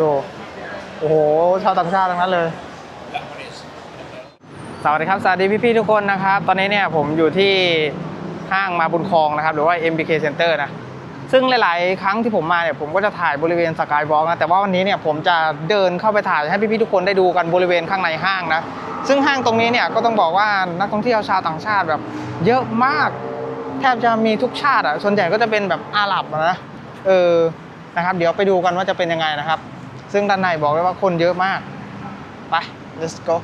ดูโอ้โหชาวต่างชาติทั้งนั้นเลย สวัสดีครับ สวัสดีพี่ๆทุกคนนะครับ ตอนนี้เนี่ยผมอยู่ที่ห้างมาบุญคลองนะครับ หรือว่า MBK Center นะ ซึ่งหลาย ๆ ครั้งที่ผมมาเนี่ยผมก็จะถ่ายบริเวณสกายวอล์กนะ แต่ว่าวันนี้เนี่ยผมจะเดินเข้าไปถ่ายให้พี่ๆทุกคนได้ดูกันบริเวณข้างในห้างนะ ซึ่งห้างตรงนี้เนี่ยก็ต้องบอกว่านักท่องเที่ยวชาวต่างชาติแบบ เยอะมาก แทบจะมีทุกชาติอะ ส่วนใหญ่ก็จะเป็นแบบอาหรับนะ เออ นะครับ เดี๋ยวไปดูกันว่าจะเป็นยังไงนะครับ ซึ่งด้านในบอกเลยว่าคนเยอะมาก ไป let's go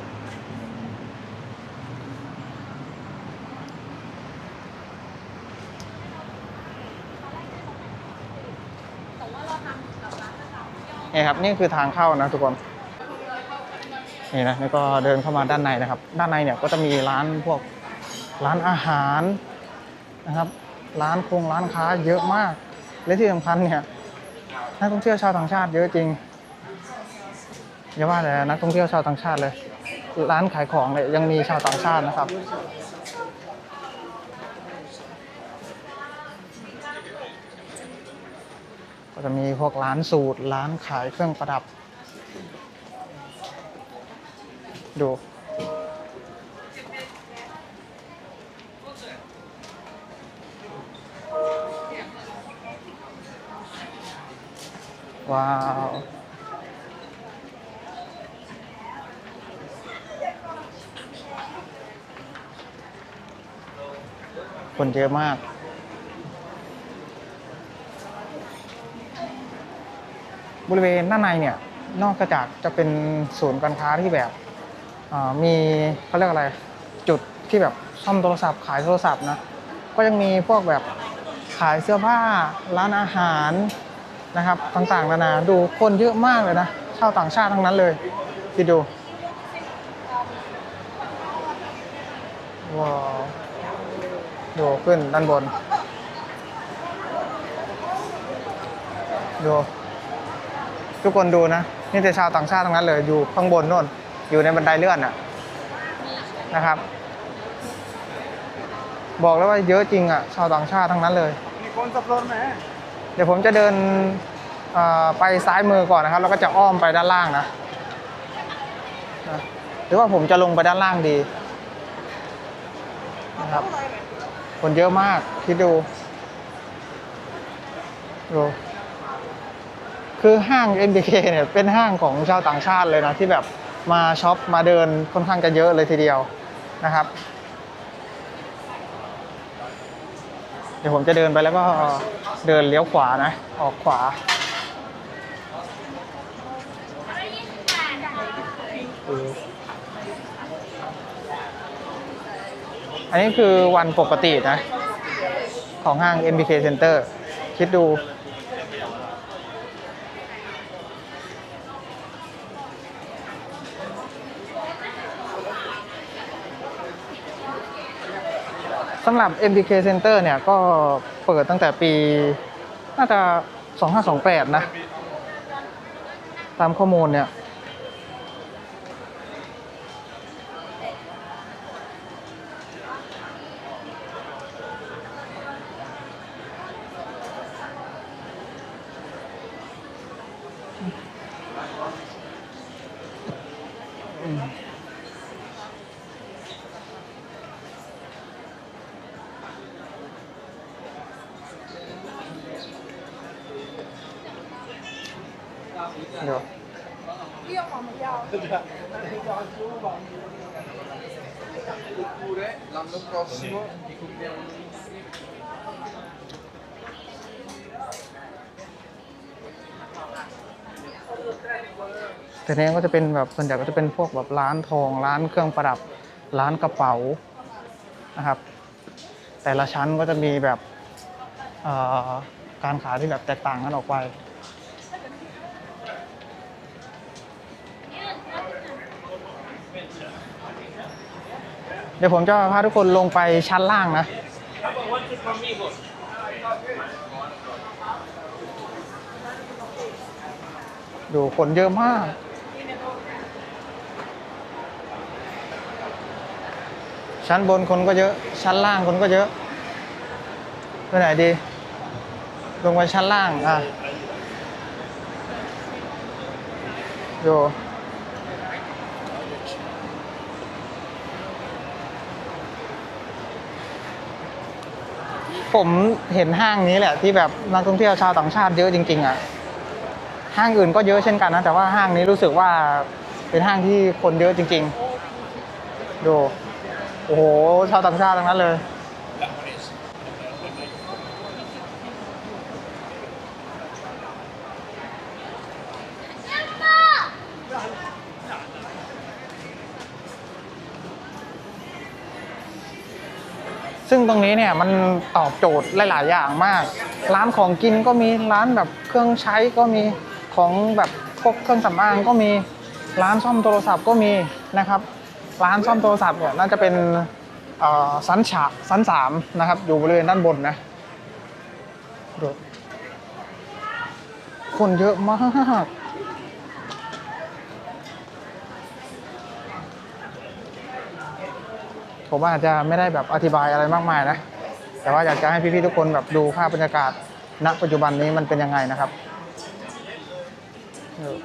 นี่ครับนี่คือทางเข้านะทุกคนนี่นะแล้วก็เดินเข้ามาด้านในนะครับ ด้านในเนี่ยก็จะมีร้านพวกร้านอาหารนะครับ ร้านคงร้านค้าเยอะมาก และที่สำคัญเนี่ยนักท่องเที่ยวชาวต่างชาติเยอะจริง อย่าว่าแต่นักท่องเที่ยวชาวต่างชาติเลย ร้านขายของเนี่ยยังมีชาวต่างชาตินะครับ ก็จะมีพวกร้านสูตร ร้านขายเครื่องประดับ ดูว้าว คนเยอะมาก บริเวณด้านในเนี่ย นอกจากจะเป็นศูนย์การค้าที่แบบมีเขาเรียกอะไร จุดที่แบบซ่อมโทรศัพท์ขายโทรศัพท์นะ ก็ยังมีพวกแบบขายเสื้อผ้าร้านอาหารนะครับ ต่างๆนานาดูคนเยอะมากเลยนะชาวต่างชาติทั้งนั้นเลยคิดดูว้าว ดูขึ้นด้านบน ดู ทุกคนดูนะ นี่แต่ชาวต่างชาติทั้งนั้นเลย อยู่ข้างบนโน่น อยู่ในบันไดเลื่อนน่ะนะครับ บอกแล้วว่าเยอะจริงอะชาวต่างชาติทั้งนั้นเลยนี่คนสับรนไหมเดี๋ยวผมจะเดินไปซ้ายมือก่อนนะครับ แล้วก็จะอ้อมไปด้านล่างนะหรือว่าผมจะลงไปด้านล่างดีนะครับ คนเยอะมาก คิดดูดูคือห้าง MBK เนี่ยเป็นห้างของชาวต่างชาติเลยนะที่แบบมาช็อปมาเดินค่อนข้างจะเยอะเลยทีเดียวนะครับ เดี๋ยวผมจะเดินไปแล้วก็เดินเลี้ยวขวานะ ออกขวาอั อันนี้คือวันปกตินะ ของห้าง MBK Center คิดดู สำหรับ MBK Center เนี่ย ก็เปิดตั้งแต่ปี น่าจะ 2528 นะ ตามข้อมูลเนี่ย เดี๋ยว Oppure l'anno prossimo ti compriamo un แต่เนี้ก็จะเป็นแบบส่วนใหญ่ก็จะเป็นพวกแบบร้านทอง ร้านเครื่องประดับ ร้านกระเป๋านะครับ แต่ละชั้นก็จะมีแบบการขายที่แบบแตกต่างกันออกไป เดี๋ยวผมจะพาทุกคนลงไปชั้นล่างนะ ดูคนเยอะมาก ชั้นบนคนก็เยอะ ชั้นล่างคนก็เยอะไปไหนดี ลงไปชั้นล่างอะดู ผมเห็นห้างนี้แหละที่แบบนักท่องเที่ยวชาวต่างชาติเยอะจริง ๆอะห้างอื่นก็เยอะเช่นกันนะ แต่ว่าห้างนี้รู้สึกว่าเป็นห้างที่คนเยอะจริง ๆ ดู โอ้โห ชาวต่างชาติทั้งนั้นเลย ตรงนี้เนี่ยมันตอบโจทย์หลาย ๆ อย่างมาก ร้านของกินก็มีร้านแบบเครื่องใช้ก็มีของแบบพวกเครื่องสำอางก็มีร้านซ่อมโทรศัพท์ก็มีนะครับ ร้านซ่อมโทรศัพท์เนี่ยน่าจะเป็นเอ่อชั้นฉาชั้นสามนะครับ อยู่บริเวณด้านบนนะดูคนเยอะมาก ผมอาจจะไม่ได้แบบอธิบายอะไรมากมายนะ แต่ว่าอยากจะให้พี่ๆทุกคนแบบดูภาพบรรยากาศณปัจจุบันนี้มันเป็นยังไงนะครับเออ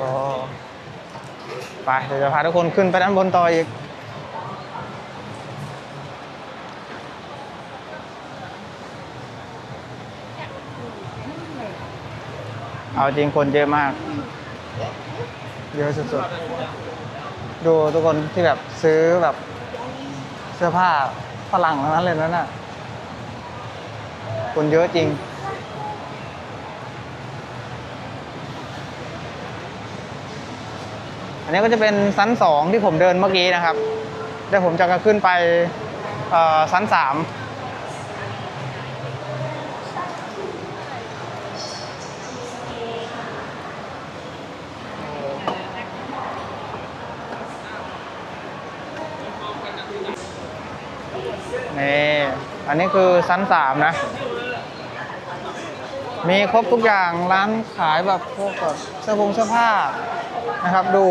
อ๋อ ไปเดี๋ยวจะพาทุกคนขึ้นไปด้านบนต่ออีกเอาจริงคนเยอะมาก เยอะสุดๆ ดูทุกคนที่แบบซื้อแบบเสื้อผ้าฝรั่งทั้งนั้นเลยนั่นน่ะ คนเยอะจริง อันนี้ก็จะเป็นชั้นสองที่ผมเดินเมื่อกี้นะครับเดี๋ยวผมจะขึ้นไปชั้นสามนี่อันนี้คือชั้นสามนะ มีครบทุกอย่างร้านขายแบบพวกแบบเสื้อผงเสื้อผ้านะครับดู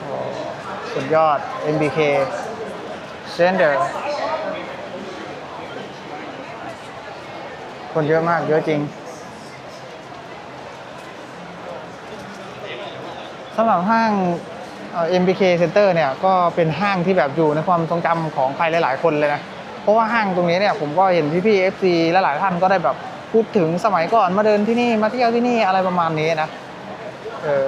โอ้ สุดยอด MBK Center คนเยอะมาก เยอะจริงสำหรับห้าง MBK Center เนี่ยก็เป็นห้างที่แบบอยู่ในความทรงจำของใครหลาย ๆ คนเลยนะ เพราะว่าห้างตรงนี้เนี่ยผมก็เห็นพี่ๆ FC ลหลายๆท่านก็ได้แบบพูดถึงสมัยก่อนมาเดินที่นี่มาเที่ยวที่นี่อะไรประมาณนี้นะ เออ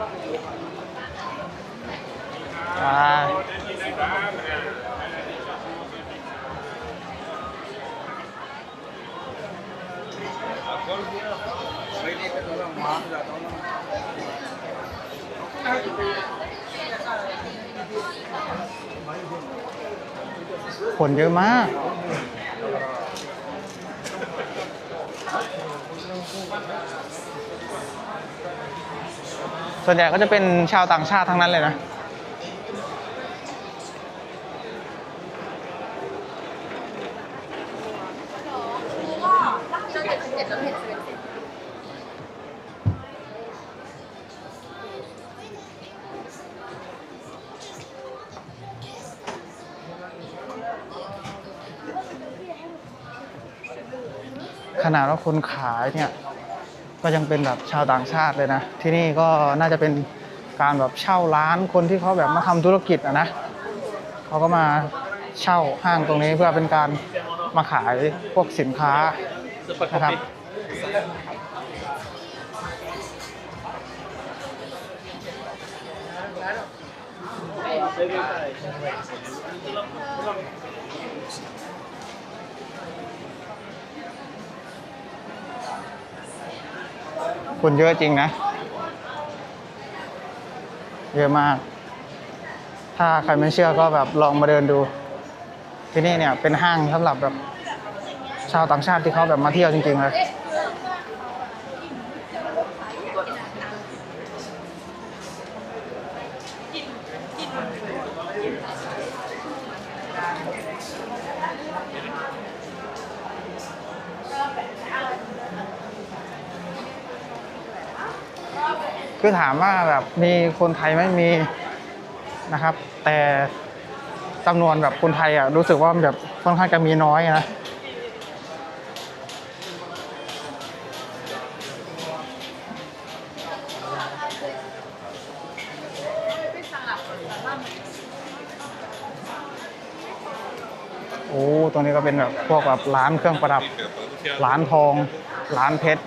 คนเยอะมาก ส่วนใหญ่ก็จะเป็นชาวต่างชาติทั้งนั้นเลยนะ ขนาดว่าคนขายเนี่ย ก็ยังเป็นแบบชาวต่างชาติเลยนะ ที่นี่ก็น่าจะเป็นการแบบเช่าร้านคนที่เขาแบบมาทำธุรกิจอะนะเขาก็มาเช่าห้างตรงนี้เพื่อเป็นการมาขายพวกสินค้านะครับ คนเยอะจริงนะ เยอะมาก ถ้าใครไม่เชื่อก็แบบลองมาเดินดู ที่นี่เนี่ยเป็นห้างสำหรับแบบชาวต่างชาติที่เขาแบบมาเที่ยวจริงๆเลย คือถามว่าแบบมีคนไทยไหมมีนะครับ แต่จำนวนแบบคนไทยอะรู้สึกว่าแบบค่อนข้างจะมีน้อยนะโอ้ตรงนี้ก็เป็นแบบพวกแบบร้านเครื่องประดับ ร้านทอง ร้านเพชร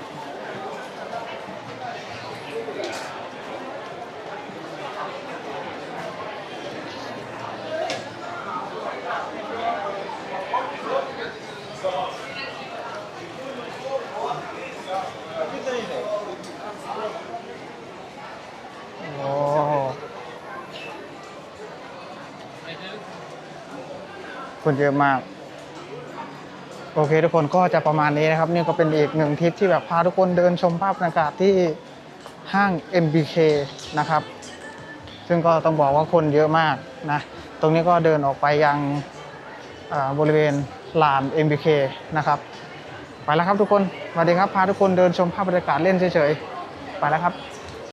คนเยอะมาก โอเคทุกคนก็จะประมาณนี้นะครับนี่ก็เป็นอีกหนึ่งทริปที่แบบพาทุกคนเดินชมภาพบรรยากาศที่ห้าง MBK นะครับ ซึ่งก็ต้องบอกว่าคนเยอะมากนะ ตรงนี้ก็เดินออกไปยังบริเวณลาน MBK นะครับ ไปแล้วครับทุกคนสวัสดีครับ พาทุกคนเดินชมภาพบรรยากาศเล่นเฉยๆ ไปแล้วครับ